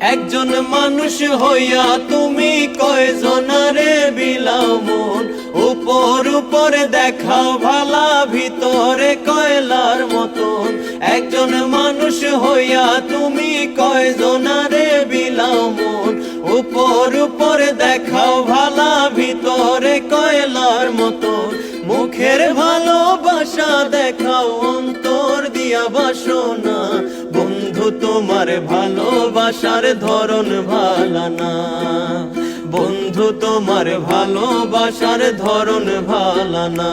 একজন মানুষ হইয়া তুমি কয়জনারে বিলাও মন উপর উপরে দেখাও ভালা, ভিতরে কয়লার মতন। একজন মানুষ হইয়া তুমি কয়জনারে বিলাও মন উপর উপরে দেখাও ভালা, ভিতরে কয়লার মতন। মুখের ভালোবাসা দেখাও, অন্তর দিয়া বাসনা। তোমার ভালোবাসার ধরন ভালানা বন্ধু, তোমার ভালোবাসার ধরন ভালানা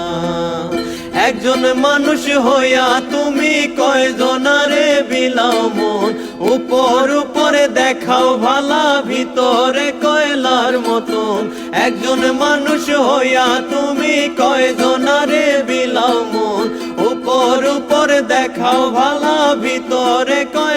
একজন মানুষ হইয়া তুমি কয়জনারে বিলাও মন? উপর, উপরে দেখাও ভালা, ভিতরে কয়লার মতন। একজন মানুষ হইয়া তুমি কয়জনারে বিলাও মন? উপর, উপরে দেখাও ভালা, ভিতরে কয়লার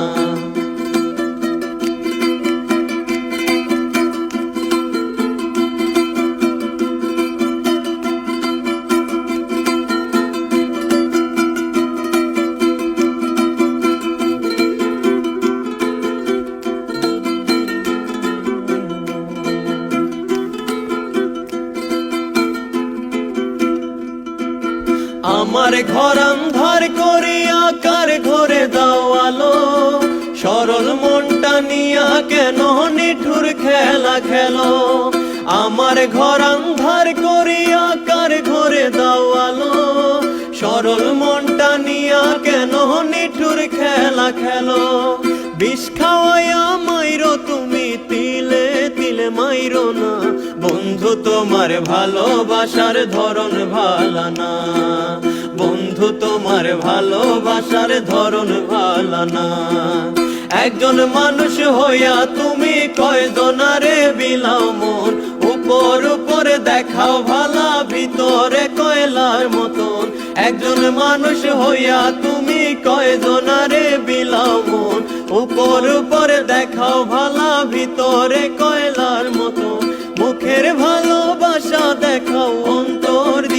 আমার ঘর আন্ধার করে আকার ঘরে দাও আলো। সরল মনটা নিয়া কেন নিঠুর খেলা খেলো? আমার ঘর আন্ধার করে আকার ঘরে দাও আলো। সরল মনটা নিয়া কেন নিঠুর খেলা খেলো? বিষ খাওয়াইয়া মাইরো না। বন্ধু, তোমার ভালোবাসার ধরন বন্ধু, তোমার ভালোবাসার ধরন একজন মানুষ হইয়া তুমি কয়জনারে বিলাও মন? উপর, উপরে দেখাও ভালা, ভিতরে কয়লার মতন। একজন মানুষ হইয়া তুমি কয়জনারে বিলাও মন? উপর, উপরে দেখাও ভালা, ভিতরে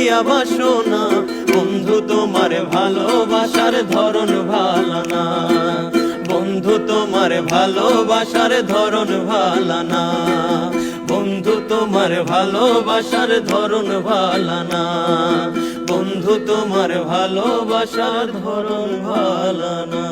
দিয়া বাসনা বন্ধু, তোমার ভালোবাসার ধরন ভালানা বন্ধু, তোমার ভালোবাসার ধরন ভালানা বন্ধু, তোমার ভালোবাসার ধরন ভালানা বন্ধু, তোমার ভালোবাসার ধরন ভালানা